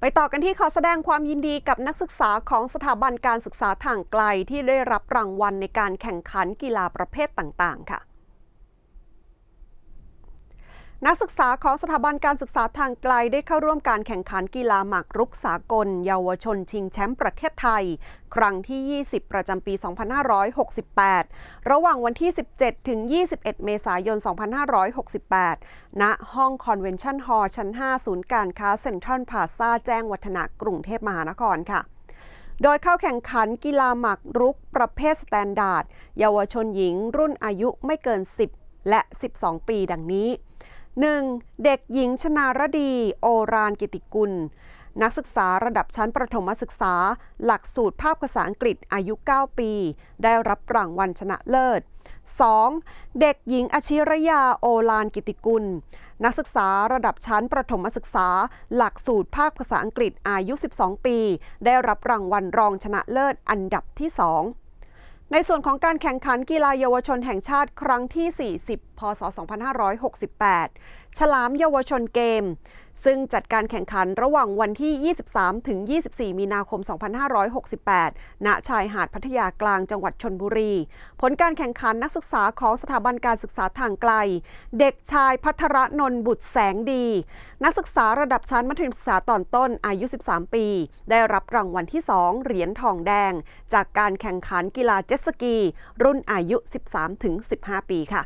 ไปต่อกันที่ขอแสดงความยินดีกับนักศึกษาของสถาบันการศึกษาทางไกลที่ได้รับรางวัลในการแข่งขันกีฬาประเภทต่าง ๆ ค่ะ นักศึกษาของสถาบันการศึกษาทางไกลได้เข้าร่วมการแข่งขันกีฬาหมากรุกสากล เยาวชนชิงแชมป์ประเทศไทย ครั้งที่ 20 ประจำปี 2568 ระหว่างวันที่ 17 ถึง 21 เมษายน 2568 ณ ห้องคอนเวนชั่นฮอลล์ชั้น 5 ศูนย์การค้าเซ็นทรัลพาซาแจ้งวัฒนะกรุงเทพมหานครค่ะโดยเข้าแข่งขันกีฬาหมากรุกประเภทสแตนดาร์ด เยาวชนหญิงรุ่นอายุไม่เกิน 10 และ 12 ปีดังนี้ 1. เด็กหญิงชนารดี โอรานกิติกุล นักศึกษาระดับชั้นประถมศึกษา หลักสูตรภาพภาษาอังกฤษอายุ 9 ปี ได้รับรางวัลชนะเลิศ 2. เด็กหญิงอชิรยาโอลานกิติกุล นักศึกษาระดับชั้นประถมศึกษา หลักสูตรภาคภาษาอังกฤษอายุ 12 ปี ได้รับรางวัลรองชนะเลิศอันดับที่ 2 ในส่วนของการแข่งขันกีฬาเยาวชนแห่งชาติครั้งที่ 40 พศ 2568 ฉลามเยาวชนเกม ซึ่งจัดการแข่งขันระหว่างวันที่ 23 ถึง 24 มีนาคม 2568 ณ ชายหาดพัทยากลางจังหวัดชนบุรี ผลการแข่งขันนักศึกษาของสถาบันการศึกษาทางไกล เด็กชายพัทรนนท์บุตรแสงดี นักศึกษาระดับชั้นมัธยมศึกษาตอนต้นอายุ 13 ปี ได้รับรางวัลที่ 2 เหรียญทองแดง จากการแข่งขันกีฬาเจ็ตสกี รุ่นอายุ 13-15 ปีค่ะ